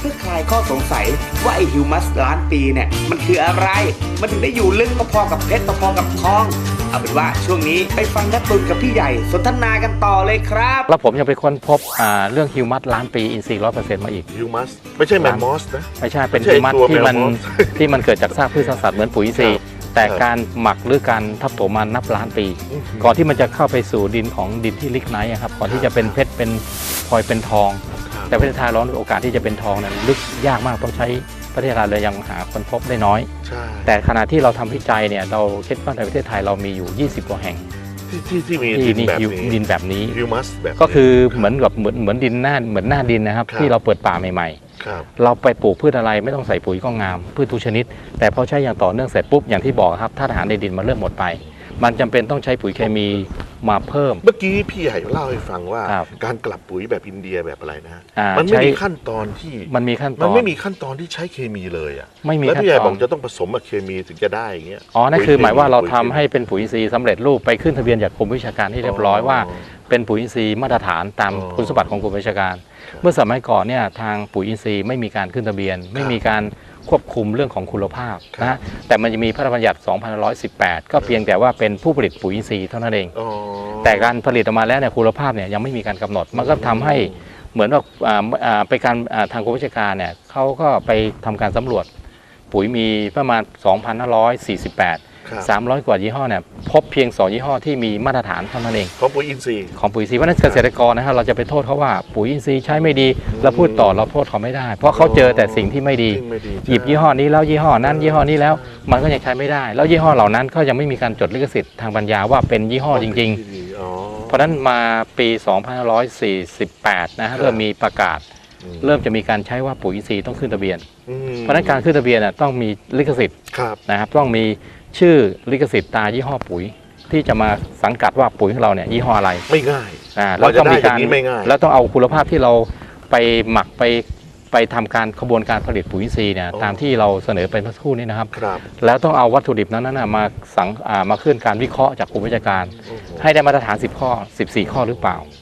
เพื่อคลายข้อสงสัยว่าไอฮิวมัสล้านปีเนี่ย มันคืออะไร มันถึงได้อยู่ลึกพอๆกับเพชรพอๆกับทอง เอาเป็นว่าช่วงนี้ไปฟังนักตุนกับพี่ใหญ่สนทนากันต่อเลยครับ แล้วผมยังไปค้นพบอ่าเรื่องฮิวมัสล้านปีอินทรีย์ร้อยเปอร์เซ็นต์มาอีก ฮิวมัสไม่ใช่แมมมอสนะ ไม่ใช่เป็นไม่ใช่ฮิวมัสตัวที่มันแมวมดที่มันเกิดจากซากพืชซากสัตว์เหมือนปุ๋ยอินทรีย์ครับแต่ครับการหมักหรือการทับถมมานับล้านปีอืมก่อนที่มันจะเข้าไปสู่ดินของดินที่ลิกไนท์อะครับก่อนที่จะเป็นเพชรเป็นพลอยเป็นทองครับ แต่ประเทศไทยเราโอกาสที่จะเป็นทองนั้นลึกยากมากต้องใช้ประเทศไทยเรายังหาคนพบได้น้อยใช่แต่ขณะที่เราทำวิจัยเนี่ยเราคิดว่าในประเทศไทยเรามีอยู่ 20 กว่าแห่งที่ที่ที่มีที่ดินนี่แบบฮิวนี้ดินแบบนี้ฮิวมัสแบบนี้ ก็คือเหมือนกับเหมือนเหมือนดินหน้าเหมือนหน้าดินนะครับครับที่เราเปิดป่าใหม่ครับๆเราไปปลูกพืชอะไรไม่ต้องใส่ปุ๋ยก็งาม พืชทุกชนิด แต่พอใช้อย่างต่อเนื่องเสร็จปุ๊บอย่างที่บอกครับธาตุอาหารในดินมันเริ่มหมดไป มันจำเป็นต้องใช้ปุ๋ยเคมี มาเพิ่ม เมื่อกี้พี่ใหญ่เล่าให้ฟังว่า ครับการกลับปุ๋ยแบบอินเดียแบบอะไรนะ อ่ามันไม่ใช้มีขั้นตอนที่มันมีขั้นตมันอนไม่มีขั้นตอนที่ใช้เคมีเลยอะไม่มีแล้วขั้นพี่ใหญ่ตบออน กจะต้องผสมกับเคมีถึงจะได้อย่างเงี้ยอ๋อ นั่นคือหมายว่าเราทำปุ๋ยคมีให้เป็นปุ๋ยอินทรีย์สำเร็จรูปไปขึ้นทะเบียนจากกรมวิชาการที่เรียบร้อยว่า เป็นปุ๋ยอินทรีย์มาตรฐานตามอ๋อคุณสมบัติของกรมวิชาการ เมื่อสมัยก่อนเนี่ยทางปุ๋ยอินทรีย์ไม่มีการขึ้นทะเบียน ไม่มีการ ควบคุมเรื่องของคุณภาพครับนะฮะแต่มันจะมีพระราชบัญญัติ 2518 ก็เพียงแต่ว่าเป็นผู้ผลิตปุ๋ยอินทรีย์เท่านั้นเองอ๋อแต่การผลิตออกมาแล้วเนี่ยคุณภาพเนี่ยยังไม่มีการกำหนด มันก็ทำให้เหมือนว่าอ่าอ่าไปการอ่าทางกรมวิชาการเนี่ยเขาก็ไปทำการสำรวจปุ๋ยมีประมาณ 2,548ครับ 300 กว่ายี่ห้อเนี่ยพบเพียง 2 ยี่ห้อที่มีมาตรฐานเท่านั้นเองของปุ๋ยอินทรีย์ของปุ๋ยอินทรีย์เพราะฉะนั้นเกษตรกรนะฮะเราจะไปโทษเขาว่าปุ๋ยอินทรีย์ใช้ไม่ดีเราพูดต่อเราโทษเขาไม่ได้ เพราะเขาเจอแต่สิ่งที่ไม่ดี ซึ่งไม่ดีหยิบยี่ห้อนี้แล้วยี่ห้อนั้นยี่ห้อนี้แล้วมันก็ยังใช้ไม่ได้ แล้วยี่ห้อเหล่านั้นก็ยังไม่มีการจดลิขสิทธิ์ทางปัญญาว่าเป็นยี่ห้อจริงๆอ๋อๆเพราะฉะนั้นมาปี 2548 นะฮะเริ่มมีประกาศ อืม เริ่มจะมีการใช้ว่าปุ๋ยอินทรีย์ต้องขึ้นทะเบียน อืมเพราะฉะนั้นการขึ้นทะเบียนน่ะต้องมีลิขสิทธิ์ครับ นะครับต้องมี ชื่อลิขสิทธิ์ตายี่ห้อปุ๋ย ที่จะมาสังกัดว่าปุ๋ยของเราเนี่ยยี่ห้ออะไรไม่ง่ายอ่าเราจะได้อย่างนี้ไม่ง่ายแล้วต้องเอาคุณภาพที่เราไปหมักไปไปทำการขบวนการผลิตปุ๋ยอินทรีย์เนี่ยอ๋อตามที่เราเสนอไปเมื่อสักครู่นี้นะครับครับแล้วต้องเอาวัตถุดิบนั้นนะมาสังอ่ามาขึ้นการวิเคราะห์จากกรมวิชาการโอ้โหให้ได้มาตรฐาน 10 ข้อ 14 ข้อหรือเปล่าโอ้โห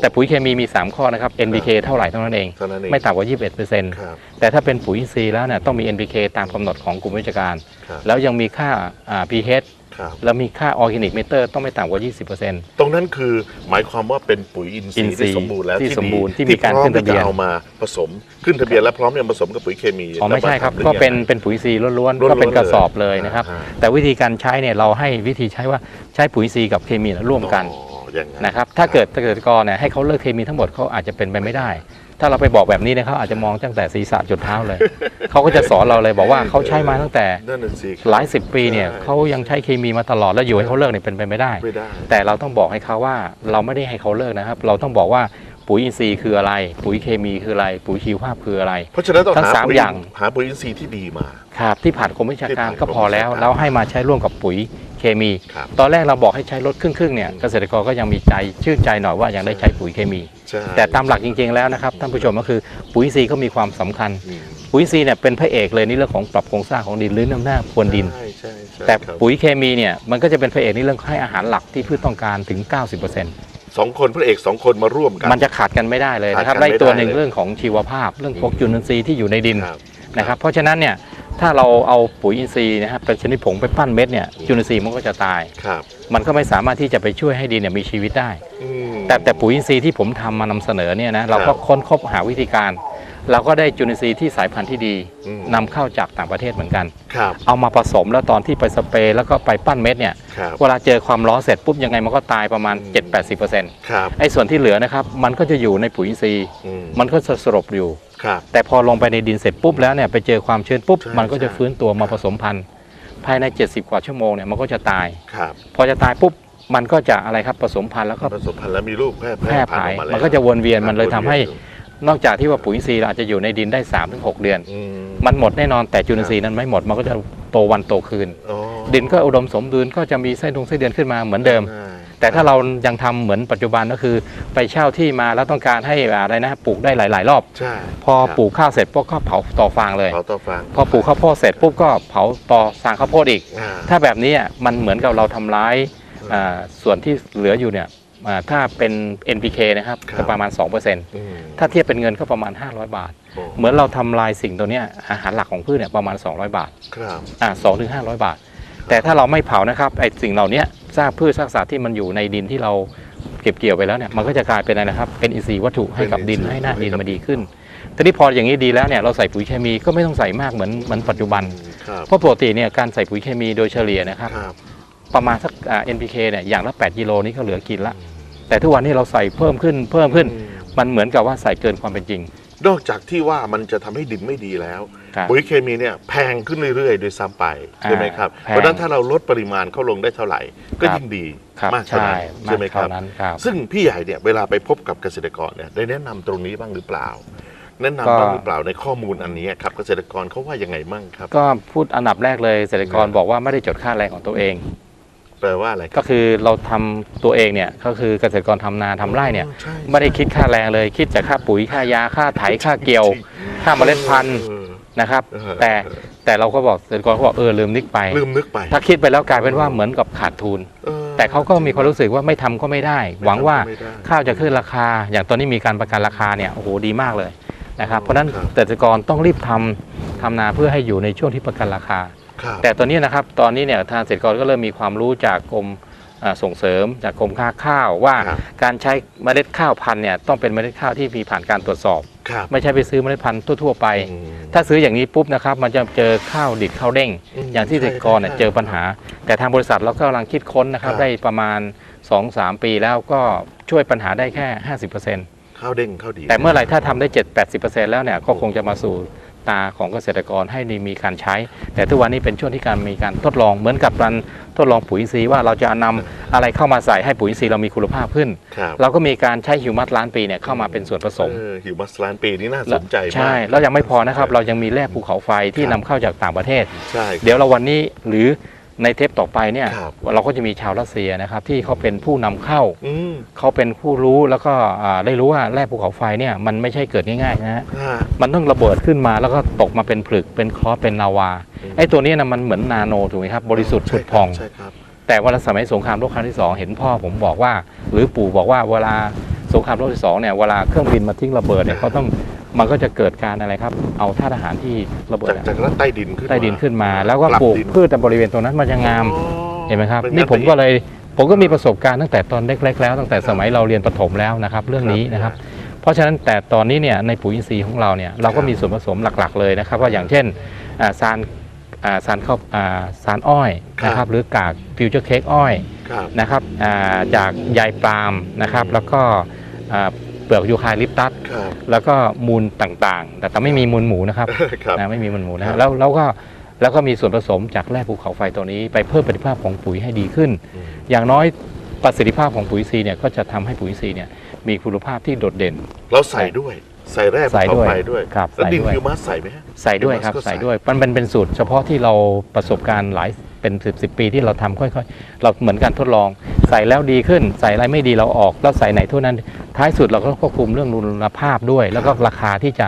แต่ปุ๋ยเคมีมี 3 ข้อนะครับ NPK เท่าไหร่เท่านั้นเอง เท่านั้นเองไม่ต่ำกว่า 21%ครับแต่ถ้าเป็นปุ๋ยอินทรีย์แล้วเนี่ยต้องมี NPK ตามกำหนดของกรมวิชาการครับแล้วยังมีค่าอ่า pH ครับแล้วมีค่าออร์แกนิกเมเตอร์ต้องไม่ต่ำกว่า 20%ตรงนั้นคือหมายความว่าเป็นปุ๋ยอินทรีอินย์ทรีที่ย์สมบูรณ์แล้วที่สมบูรณ์ดีที่มีการพร้อขึ้นทะเบียนที่จเอามาผสมขึ้นทะเบียนและพร้อมจะผสมกับปุ๋ยเคมีอ๋อไม่ใช่ครับแล้วาก็ทำหรือเป็นยังไงเป็นปุ๋ยซีย์ล้วนล้วนๆๆก็เป็นกระสอบเลยเลยนะครับอ่าแต่วิธีการใช้เนี่ยเราให้วิธีใช้ว่าใช้ปุ๋ยซีย์กับเคมีร่วมกันอ๋ออย่าง นั้นนะครับ ถ้าเกิดเกษตรกรเนี่ยให้เขาเลิกเคมีทั้งหมดเขาอาจจะเป็นไปไม่ได้ ถ้าเราไปบอกแบบนี้เนี่ยเขาอาจจะมองตั้งแต่ศีรษะจุดเท้าเลย เขาก็จะสอนเราเลยบอกว่าเขาใช้มาตั้งแต่นั่นน่ะสิหลายสิบปีเนี่ยใช่เขายังใช้เคมีมาตลอดแล้วอยู่ให้เขาเลิกเนี่ยเป็นไปไม่ได้ไม่ได้ แต่เราต้องบอกให้เขาว่าเราไม่ได้ให้เขาเลิกนะครับ เราต้องบอกว่าปุ๋ยอินทรีย์คืออะไร ปุ๋ยเคมีคืออะไร ปุ๋ยชีวภาพคืออะไร เพราะฉะนั้นต้องทั้งหาสามปุ๋ยอย่างหาปุ๋ยอินทรีย์ที่ดีมา ครับ ที่ผ่านกรมวิชาการที่ผ่านก็พอแล้วกรมวิชาการแล้วให้มาใช้ร่วมกับปุ๋ย เคมี ครับ ตอนแรกเราบอกให้ใช้ลดครึ่งๆเนี่ยเกษตรกรก็ยังมีใจชื่นใจหน่อยว่ายังได้ใช้ปุ๋ยเคมี ใช่แต่ตามหลักจริงๆแล้วนะครับท่านผู้ชมก็คือปุ๋ยอินทรีย์ก็มีความสำคัญ อืมปุ๋ยอินทรีย์เนี่ยเป็นพระเอกเลยในเรื่องของปรับโครงสร้างของดินหรือน้ำหน้าพรวนดิน ใช่ใช่ใช่แต่ครับปุ๋ยเคมีเนี่ยมันก็จะเป็นพระเอกในเรื่องให้อาหารหลักที่พืชต้องการถึง 90%สองคนพระเอกสองคนมาร่วมกัน มันจะขาดกันไม่ได้เลยนะครับขาดกันได้ไม่ตัวได้หนึ่งเลย เรื่องของชีวภาพ เรื่องพวกอืมจุลินทรีย์ที่อยู่ในดินครับ นะครับ เพราะฉะนั้นเนี่ย ถ้าเราเอาปุ๋ยอินทรีย์นะครับเป็นชนิดผงไปปั้นเม็ดเนี่ยจุลินทรีย์มันก็จะตาย ครับมันก็ไม่สามารถที่จะไปช่วยให้ดินเนี่ยมีชีวิตได้ อืม แต่แต่ปุ๋ยอินทรีย์ที่ผมทำมานำเสนอเนี่ยนะเราก็ค้นคบหาวิธีการ เราก็ได้จุลินทรีย์ที่สายพันธุ์ที่ดีอืม นำเข้าจากต่างประเทศเหมือนกัน ครับเอามาผสมแล้วตอนที่ไปสเปรย์แล้วก็ไปปั้นเม็ดเนี่ยครับ เวลาเจอความร้อนเสร็จปุ๊บยังไงมันก็ตายประมาณ 7-80%ครับไอ้ส่วนที่เหลือนะครับมันก็จะอยู่ในปุ๋ยอินทรีย์ อืมมันก็จะสลบอยู่ ครับแต่พอลงไปในดินเสร็จปุ๊บแล้วเนี่ยไปเจอความชื้นปุ๊บใช่มันก็จะใช่ฟื้นตัวมาผสมพันธุ์ ภายใน 70 กว่าชั่วโมงเนี่ยมันก็จะตาย ครับพอจะตายปุ๊บมันก็จะอะไรครับผสมพันธุ์แล้วก็ผสมพันธุ์แล้วมีลูกแพร่แพร่พันผายธุ์ออกมาแล้วมันก็จะวนเวียนมันเลยทำให้วนวียนอยู่นอกจากที่ว่าปุ๋ยอินทรีย์เราอาจจะอยู่ในดินได้3-6เดือน อืม มันหมดแน่นอนแต่จุลินทรีย์นั้นไม่หมดมันก็จะโตวันโตคืน อ๋อดินก็อุดมสมบูรณ์ก็จะมีไส้ดงไส้เดือนขึ้นมาเหมือนเดิมใช่ แต่ถ้าเรายังทำเหมือนปัจจุบันก็คือ ไปเช่าที่มาแล้วต้องการให้อะไรนะปลูกได้หลาย ๆ รอบใช่พอปลูกข้าวเสร็จปุ๊บก็เผาต่อฟางเลยเขาต่อฟังพอปลูกข้าวโพดเสร็จปุ๊บก็เผาต่อสางข้าวโพดอีกอ่าถ้าแบบนี้อะมันเหมือนกับเราทำร้ายอ่าส่วนที่เหลืออยู่เนี่ยอ่าถ้าเป็น NPK นะครับครับก็ประมาณ2%อืมถ้าเทียบเป็นเงินก็ประมาณ 500 บาทโอ้เหมือนเราทำลายสิ่งตัวเนี้ยอาหารหลักของพืชเนี่ยประมาณ 200 บาทครับอ่าสองถึงห้าร้อยบาท แต่ถ้าเราไม่เผานะครับไอสิ่งเหล่านี้ ซากพืชซากสัตว์ที่มันอยู่ในดินที่เราเก็บเกี่ยวไปแล้วเนี่ยมันก็จะกลายเป็นอะไรนะครับ เป็นอินทรีย์วัตถุให้กับดินให้หน้าดินมาดีขึ้นทีนี้พออย่างนี้ดีแล้วเนี่ยเราใส่ปุ๋ยเคมีก็ไม่ต้องใส่มากเหมือนเหมือนปัจจุบันครับเพราะปกติเนี่ยการใส่ปุ๋ยเคมีโดยเฉลี่ยนะครับครับประมาณสักอ่า NPK เนี่ยอย่างละ8กิโลนี่ก็เหลือกินละ แต่ทุกวันนี้เราใส่เพิ่มขึ้นเพิ่มขึ้นอืมมันเหมือนกับว่าใส่เกินความเป็นจริง นอกจากที่ว่ามันจะทำให้ดินไม่ดีแล้ว ครับ ปุ๋ยเคมีเนี่ยแพงขึ้นเรื่อยๆโดยซ้ำไปใช่ไหมครับแพงเพราะฉะนั้นถ้าเราลดปริมาณเข้าลงได้เท่าไหร่ ก็ครับยิ่งดีครับมากเท่าใช่นั้นมาใช่กไหมครับเท่านั้นครับ ซึ่งพี่ใหญ่เนี่ยเวลาไปพบกับเกษตรกรเนี่ยได้แนะนำตรงนี้บ้างหรือเปล่า แนะนำก็บ้างหรือเปล่าในข้อมูลอันนี้ครับเกษตรกรเขาว่ายังไงมั่งครับ ก็พูดอันดับแรกเลยเกษตรกรครับบอกว่าไม่ได้จดค่าแรงของตัวเอง แปลว่าอะไรครับก็คือเราทำตัวเองเนี่ยก็คือเกษตรกรทำนาทำไร่เนี่ยอ๋อใช่ไม่ได้คิดค่าแรงเลยคิดแต่ค่าปุ๋ยค่ายาค่าไถค่าเกี่ยว ค่าเมล็ดพันธุ์เออนะครับเออแต่แต่เราก็บอกเกษตรกรเขาบอกเออลืมนึกไปลืมนึกไป ถ้าคิดไปแล้วกลายเป็นว่าเหมือนกับขาดทุนออแต่เขาก็มีความรู้สึกว่าไม่ทำก็ไม่ได้ หวังว่าไม่ได้ข้าวจะขึ้นราคา อย่างตอนนี้มีการประกันราคาเนี่ยโอ้โหดีมากเลยนะครับเพราะฉะนั้นครับเกษตรกรต้องรีบทำทำนาเพื่อให้อยู่ในช่วงที่ประกันราคาครับ แต่ตอนนี้นะครับตอนนี้เนี่ยทางเกษตรกรก็เริ่มมีความรู้จากกรมอ่าส่งเสริมจากกรมค้าข้าวว่าครับการใช้เมล็ดข้าวพันธุ์เนี่ยต้องเป็นเมล็ดข้าวที่มีผ่านการตรวจสอบครับไม่ใช่ไปซื้อเมล็ดพันธุ์ทั่วๆไปอืมถ้าซื้ออย่างนี้ปุ๊บนะครับมันจะเจอข้าวดิบข้าวเด้งอืมอย่างที่เกษตรกรเนี่ยใช่เจอปัญหา แต่ทางบริษัทเราก็กำลังคิดค้นนะครับครับได้ประมาณ 2-3 ปีแล้วก็ช่วยปัญหาได้แค่ 50%ข้าวเด้งข้าวดีแต่เมื่อไหร่ถ้าทำได้ 7-80%แล้วเนี่ยก็คงจะมาสู่ ตาของเกษตรกรให้มีการใช้ แต่ทุกวันนี้เป็นช่วงที่การมีการทดลองเหมือนกับการทดลองปุ๋ยอินทรีย์ว่าเราจะนำอะไรเข้ามาใส่ให้ปุ๋ยอินทรีย์เรามีคุณภาพขึ้นครับเราก็มีการใช้ฮิวมัสล้านปีเนี่ยเข้ามาเป็นส่วนผสมเออหิวมัสลานปีนี่น่าสแล้วนใจมากใช่แล้วยังไม่พอนะครับเรายังมีแร่ภูเขาไฟที่ครับนำเข้าจากต่างประเทศใช่เดี๋ยวเราวันนี้หรือ ในเทปต่อไปเนี่ยครับเราก็จะมีชาวรัสเซียนะครับที่เขาเป็นผู้นำเข้า อืมเขาเป็นผู้รู้แล้วก็อ่าได้รู้ว่าแร่ภูเขาไฟเนี่ยมันไม่ใช่เกิดง่ายๆนะฮะอ่ามันต้องระเบิดขึ้นมาแล้วก็ตกมาเป็นผลึกเป็นคลอสเป็นลาวาอืม ไอ้ตัวเนี้นะมันเหมือนนาโนถูกไหมครับบริสุทธิ์ผุดพอง ใช่ครับแต่เวลาสมัยสงครามโลกครั้งที่สองเห็นพ่อผมบอกว่า หรือปู่บอกว่าเวลาสงครามโลกที่สองเนี่ยเวลาเครื่องบินมาทิ้งระเบิดเนี่ยเขาต้อง มันก็จะเกิดการอะไรครับ เอาธาตุอาหารที่ระเบิดจากอะจากด้านใต้ดินขึ้นมา ใต้ดินขึ้นมา แล้วก็ลับปลูกดิน พืชแต่บริเวณตรงนั้นมันจะงาม อ๋อเห็นไหมครับป็นี่งั้ผมก็ไปเลยผมก็มีประสบการณ์ตั้งแต่ตอนเล็กๆแล้วตั้งแต่ครับสมัยเราเรียนประถมแล้วนะครับ เรื่องนี้ครับนะครับ เพราะฉะนั้นแต่ตอนนี้เนี่ยในปุ๋ยอินทรีย์ของเราเนี่ยเราก็ครับมีส่วนผสมหลักๆเลยนะครับ ว่าอย่างเช่นอ่าสารอ่าสารข้าวอ่าสารอ้อยนะคครัรับบหรือกากฟิวเจอร์เค้กอ้อย ครับ นะครับอ่าจากใยปาล์มนะครับแล้วก็อ่าเปลือกยูคาลิปตัสครับแล้วก็มูลต่างๆ แต่แต่ไม่มีมูลหมูนะครับครับ นะไม่มีมูลหมูนะครัฮะบแล้วแล้วก็แล้วก็มีส่วนผสมจากแร่ภูเขาไฟตัวนี้ไปเพิ่มประสิทธิภาพของปุ๋ยให้ดีขึ้น อืม อย่างน้อยประสิทธิภาพของปุ๋ยอินทรีย์เนี่ยก็จะทำให้ปุ๋ยอินทรีย์เนี่ยมีคุณภาพที่โดดเด่นเราใส่ด้วย ใส่แร่ภูใส่เขาด้วยไฟด้วยครับแล้วดินใส่ด้วย ฮิวมัสใส่ไหมฮะ ใส่ด้วยครับก็ใส่ ใส่ด้วยมันเป็นเป็นสูตรเฉพาะที่เราประสบการณ์หลายเป็นสิบสิบปีที่เราทำค่อยๆ เราเหมือนการทดลอง ใส่แล้วดีขึ้น ใส่อะไรไม่ดีเราออก แล้วใส่ไหนเท่านั้น ท้ายสุดเราก็ควบคุมเรื่องคุณภาพด้วย แล้วก็ราคาที่จะ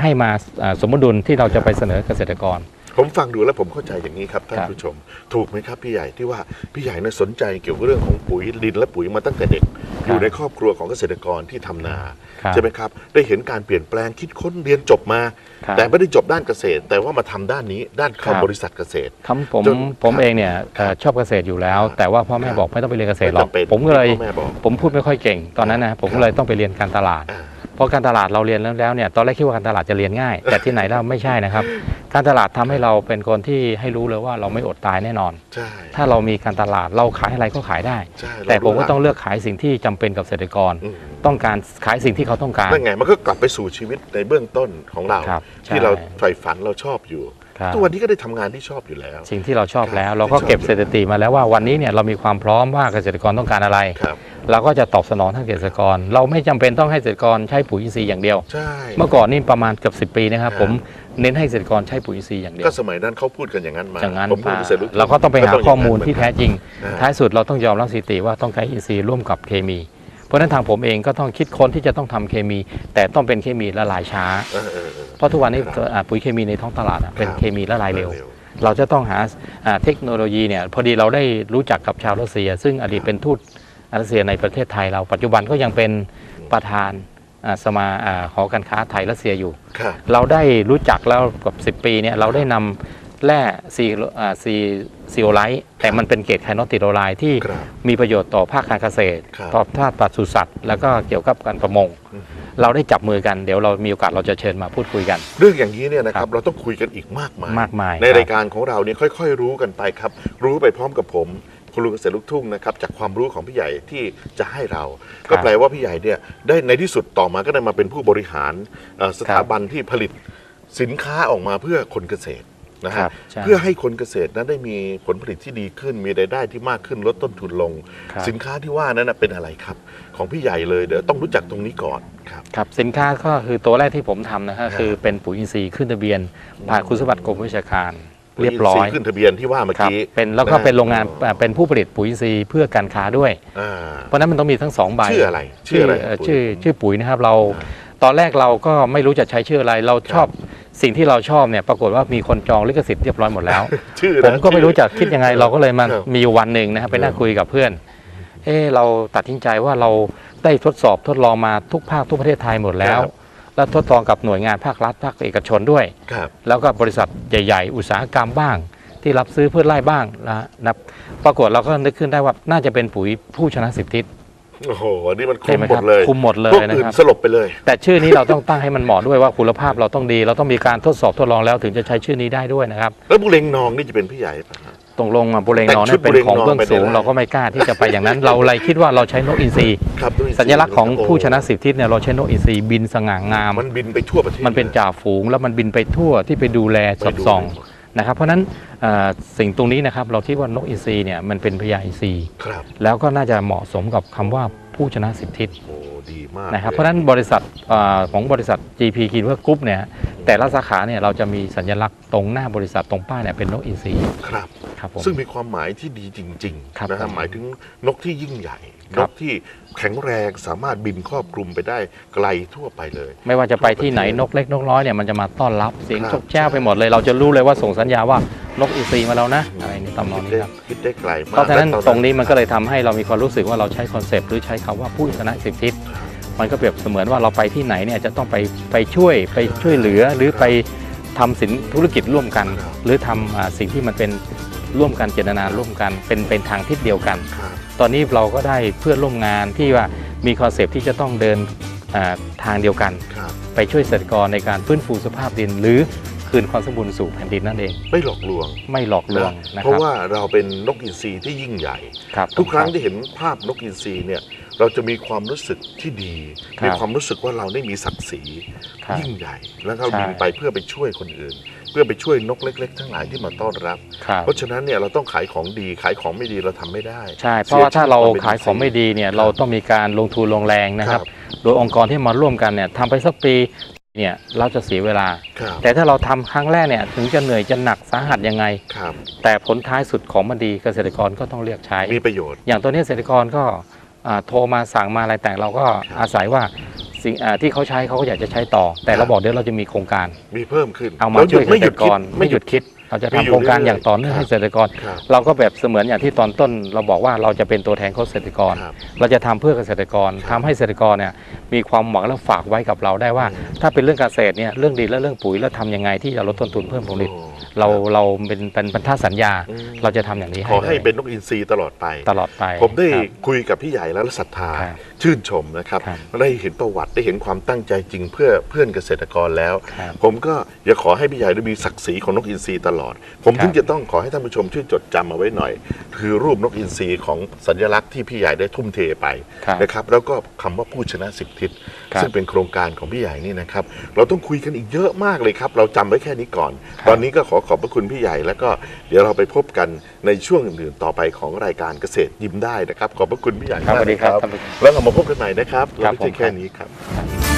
ให้มาอ่าสมดุลที่เราจะไปเสนอเกษตรกร ผมฟังดูแล้วผมเข้าใจอย่างนี้ครับท่านครับผู้ชม ถูกไหมครับพี่ใหญ่ที่ว่าพี่ใหญ่เนี่ยสนใจเกี่ยวกับเรื่องของปุ๋ยดินและปุ๋ยมาตั้งแต่เด็ก อยู่ในครอบครัวของเกษตรกรที่ทำนาครับใช่ไหมครับได้เห็นการเปลี่ยนแปลงคิดค้นเรียนจบมาครับแต่ไม่ได้จบด้านเกษตร แต่ว่ามาทำด้านนี้ด้านเข้าครับบริษัทเกษตรคำผมจนผมครับเองเนี่ยเอ่อชอบเกษตรอยู่แล้วครับแต่ว่าพ่อแม่ครับบอกไม่ต้องไปเรียนเกษตรหรอกไม่จำเป็นผมก็เลยที่พ่อแม่บอกผมพูดไม่ค่อยเก่งตอนนั้นนะผมครัก็บเลยต้องไปเรียนการตลาดอ่า เพราะการตลาดเราเรียนแล้วแล้วเนี่ยตอนแรกคิดว่าการตลาดจะเรียนง่าย แต่ที่ไหนแล้วไม่ใช่นะครับ การตลาดทำให้เราเป็นคนที่ให้รู้เลยว่าเราไม่อดตายแน่นอนใช่ถ้าเรามีการตลาดเราขายอะไรก็ขายได้ใช่แต่ผมก็เรารู้ต้องเลือกขายสิ่งที่จำเป็นกับเกษตรกรอืมต้องการขายสิ่งที่เขาต้องการนั่นไงมันก็กลับไปสู่ชีวิตในเบื้องต้นของเราครับที่ใช่เราใฝ่ฝันเราชอบอยู่ครับ ทุกวันนี้ก็ได้ทำงานที่ชอบอยู่แล้ว สิ่งที่เราชอบแล้วครับเราก็เก็บที่ชอบสถิติมาแล้วว่าวันนี้เนี่ยเรามีความพร้อมว่าเกษตรกรต้องการอะไรครับเราก็จะตอบสนองทางเกษตรกร เราไม่จำเป็นต้องให้เกษตรกรใช้ปุ๋ยอินทรีย์อย่างเดียวใช่เมื่อก่อนนี่ประมาณเกือบสิปีนะครับครับผมเน้นให้เกษตรกรใช้ปุ๋ยอินทรีย์อย่างเดียว ก็สมัยนั้นเขาพูดกันอย่างนั้นมาอย่างนั้นผมพูดมาเสร็จรู้เราก็ต้องไปหาข้อมูลที่แท้จริงอ่าท้ายสุดเราต้องยอมรับสถิติว่าต้องใช้อินทรีย์ร่วมกับเคมีเพ ราะฉะนั้นทางผมเองก็ต้องคิดค้นที่จะต้องทำเคมี แต่ต้องเป็นเคมีละลายช้าเออเออเออเพราะทุกวันนี้ครับอ่าปุ๋ยเคมีในท้องตลาดอะเป็นครับเคมีละลายเร็ว เราจะต้องหาอ่าเทคโนโลยีเนี่ยพอดีเราได้รู้จักกับชาวรัสเซีย ซึ่งอดีตเป็นทูตรัสเซียในประเทศไทยเราปัจจุบันก็ยังเป็นประธานอ่าสมาอ่าหอการค้าไทยรัสเซียอยู่ครับเราได้รู้จักแล้วกับ 10 ปีเนี่ยเราได้นำ แร่ซีอ่าซีซีโอไลท์แต่มันเป็นเกรดไคโนติโรไลท์ที่ครับมีประโยชน์ต่อภาคการเกษตรครับต่อภาคปศุสัตว์ แล้วก็เกี่ยวกับการประมงอืมเราได้จับมือกันเดี๋ยวเรามีโอกาสเราจะเชิญมาพูดคุยกัน เรื่องอย่างนี้เนี่ยนะคครัรับบเราต้องคุยกันอีกมากมายมากมายในครับรายการของเราเนี่ยค่อย ๆ รู้กันไปครับ รู้ไปพร้อมกับผมคุณลุงเกษตรลูกทุ่งนะครับจากความรู้ของพี่ใหญ่ที่จะให้เรา ก็แปลว่าพี่ใหญ่เนี่ยได้ในที่สุดต่อมาก็ได้มาเป็นผู้บริหารเอ่อสถาบันที่ผลิตสินค้าออกมาเพื่อคนเกษตร นะครัฮะบใช่เพื่อให้คนเกษตรนั้นได้มีผลผลิตที่ดีขึ้น มีรายได้ที่มากขึ้นลดต้นทุนลง ครับ สินค้าที่ว่านั้นนะเป็นอะไรครับ ของพี่ใหญ่เลยเดี๋ยวต้องรู้จักตรงนี้ก่อนครับ ครับสินค้าก็คือตัวแรกที่ผมทำนะฮะครับคือเป็นปุ๋ยอินทรีย์ขึ้นทะเบียนผ่านคุณสมบัติกรมวิชาการ เรียบร้อยขึ้นทะเบียนที่ว่าเมื่อครับกี้เป็นแล้วก็ะเป็นโรงงานอ๋อเป็นผู้ผลิตปุ๋ยอินทรีย์เพื่อการค้าด้วย อ่าเพราะฉะนั้นมันต้องมีทั้งสองใบ ชื่ออะไรชื่ออะไรเอ่อปุ๋ยชื่อชื่อปุ๋ยนะครับเราอ่าตอนแรกเราก็ไม่รู้จะใช้ชื่ออะไร เราชอบ สิ่งที่เราชอบเนี่ยปรากฏว่ามีคนจองลิขสิทธิ์เรียบร้อยหมดแล้ว ชื่อผนะมก็ไม่รู้จะคิดยังไงเราก็เลยมาครับมีอยู่วันหนึ่งนะครับไปนั่งครับคุยกับเพื่อน เออเราตัดสินใจว่าเราได้ทดสอบทดลองมาทุกภาคทุกประเทศไทยหมดแล้วแล้วทดลองกับหน่วยงานภาครัฐภาคเอกชนด้วย ครับ แล้วก็บริษัทใหญ่ ๆ อุตสาหกรรมบ้าง ที่รับซื้อพืชไร่บ้างนะนะปรากฏเราก็นึกขึ้นได้ว่าน่าจะเป็นปุ๋ยผู้ชนะสิบทิศ โอ้โหอันนี้มันคุใช่มไหมหมครัดเลยคุมหมดเลยพวกนะอื่นครับ สลบไปเลย แต่ชื่อนี้เราต้องตั้งให้มันเหมาะด้วยว่าคุณภาพเราต้องดี เราต้องมีการทดสอบทดลองแล้วถึงจะใช้ชื่อนี้ได้ด้วยนะครับแล้วบุเรงนองนี่จะเป็นพี่ใหญ่ปะฮะ ตรงลงมาบุเรงนองแต่ชุนั่ดนเป็นบุเรงของนองเบื้องเป็นสูงอะไรเราก็ไม่กล้าที่จะไปอย่างนั้น เราเลยคิดว่าเราใช้นกอินทรีครับด้วยสัญลักษณ์ของโผู้ชนะสิบทิศเนี่ยเราใช้นกอินทรีบินสง่างาม มันบินไปทั่วประเทศมันเป็นจ่าฝูงแล้วมันบินไปทั่วที่ไปดูแลสอดส่อง นะครับเพราะฉะนั้นเอ่อสิ่งตรงนี้นะครับเราคิดว่านกอินทรีเนี่ยมันเป็นพญาอินทรีครับแล้วก็น่าจะเหมาะสมกับคำว่าผู้ชนะสิบทิศโอ้ดีมากนะครับลยเพราะฉะนั้นบริษัทเอ่อของบริษัท GP k i n w e r Group เนี่ยแต่ละสาขาเนี่ยเราจะมีสัญลักษณ์ตรงหน้าบริษัทตรงป้ายเนี่ยเป็นนกอินทรีครับ ครับผม ซึ่งมีความหมายที่ดีจริงครับ ๆนะฮะผมหมายถึงนกที่ยิ่งใหญ่ค นรับกที่แข็งแรงสามารถบินครอบคลุมไปได้ไกลทั่วไปเลย ไม่ว่าจะไปที่ไหนทั่วประเทศนกเล็กนกน้อยเนี่ยมันจะมาต้อนรับเสียงครับชกแจ้วไปหมดเลย เราจะรู้เลยว่าส่งสัญญาว่านกอินทรีมาแล้วนะอะไรนี่ตำนองคิดนี้ได้ครับคิดได้ไกลมากเพราะฉะนั้นและอตรงนี้มันก็เลยทำให้เรามีความรู้สึกว่าเราใช้คอนเซปต์หรือใช้คำว่าผู้ชนะสิบทิศมันก็เปรียบเสมือนว่าเราไปที่ไหนเนี่ยจะต้องไปไปช่วยไปช่วยเหลือหรือไปทำสินธุรกิจร่วมกันครับหรือทำอ่าสิ่งที่มันเป็นร่วมกันเจตนาร่วมกันเป็นเป็นทางทิศเดียวกันครับ ตอนนี้เราก็ได้เพื่อนร่วมงานที่ว่ามีคอนเซปต์ที่จะต้องเดินอ่าทางเดียวกันครับไปช่วยเกษตรกรในการฟื้นฟูสภาพดิน หรือคืนความสมบูรณ์สู่แผ่นดินนั่นเอง ไม่หลอกลวง ไม่หลอกลวงนะนะเพครัราะบว่าเราเป็นนกอินทรีที่ยิ่งใหญ่ครับทุกครั้งผมที่เห็นภาพนกอินทรีเนี่ยเราจะมีความรู้สึกที่ดีครับมีความรู้สึกว่าเราได้มีศักดิ์ศรีครับยิ่งใหญ่ แล้วเราใช่บินไปเพื่อไปช่วยคนอื่น เพื่อไปช่วยนกเล็ก ๆ ทั้งหลายที่มาต้อนรับ ครับเพราะฉะนั้นเนี่ยเราต้องขายของดีขายของไม่ดีเราทำไม่ได้ใช่ เพราะว่าถ้าเราสีชื่ขายของไม่ดีเนี่ยครับเราต้องมีการลงทุนลงแรงนะครับครับ โดยองค์กรที่มาร่วมกันเนี่ยทำไปสักปีเนี่ยเราจะเสียเวลา ครับแต่ถ้าเราทำครั้งแรกเนี่ยถึงจะเหนื่อยจะหนักสาหัสยังไง ครับแต่ผลท้ายสุดของมันดีเกษตรกรก็ต้องเลือกใช้ มีประโยชน์ อย่างตัวนี้เกษตรกรก็อ่าโทรมาสั่งมาอะไรแต่เราก็ครับอาศัยว่า สิ่งอ่าที่เขาใช้เขาก็อยากจะใช้ต่อ แต่ครัเราบบอกเดี๋ยวเราจะมีโครงการ มีเพิ่มขึ้นเอามาแล้วหช่วยเกไม่ษตรกรคิดไม่หยุดคิด เราจะมีทำอยู่โครงการเรื่อยๆอย่างต่อเนื่องครับให้เกษตรกรครับเราก็แบบเสมือนอย่างที่ตอนต้น เราบอกว่าเราจะเป็นตัวแทนของเกษตรกรครับเราจะทำเพื่อเกษตรกรครับทำให้เกษตรกรเนี่ยมีความหวังและฝากไว้กับเราได้ว่าอืมถ้าเป็นเรื่องเกษตรเนี่ยเรื่องดินและเรื่องปุ๋ยแล้วทำยังไงที่จะลดต้นทุนเพิ่มผลผลิตโอ้ เราเราเป็นเป็นพันธสัญญาอืมเราจะทำอย่างนี้ขอให้ลยเป็นนกอินทรีตลอดไปตลอดไป ผมได้ครับคุยกับพี่ใหญ่แล้วและศรัทธาครับชื่นชมนะครับครับ ได้เห็นประวัติได้เห็นความตั้งใจจริงเพื่อเพื่อนเกษตรกรแล้วครับผมก็อยากขอให้พี่ใหญ่ได้มีศักดิ์ศรีของนกอินทรีตลอด ผมครับถึงจะต้องขอให้ท่านผู้ชมช่วยจดจำเอาไว้หน่อย คือรูปนกอินทรีของสัญลักษณ์ที่พี่ใหญ่ได้ทุ่มเทไปครับนะครับแล้วก็คำว่าผู้ชนะสิบทิศครับซึ่งเป็นโครงการของพี่ใหญ่นี่นะครับ เราต้องคุยกันอีกเยอะมากเลยครับ เราจำไว้แค่นี้ก่อนครับตอนนี้ก็ขอขอบพระคุณพี่ใหญ่ แล้วก็เดี๋ยวเราไปพบกันในช่วงอื่นๆต่อไปของรายการเกษตรยิ้มได้นะครับ ขอบพระคุณพี่ใหญ่ครับมากสวัสดีครับนะท่านผู้ชมแล้วเรามาพบกันใหม่นะครับครับเราไม่ใช่ผมแค่นี้ครับ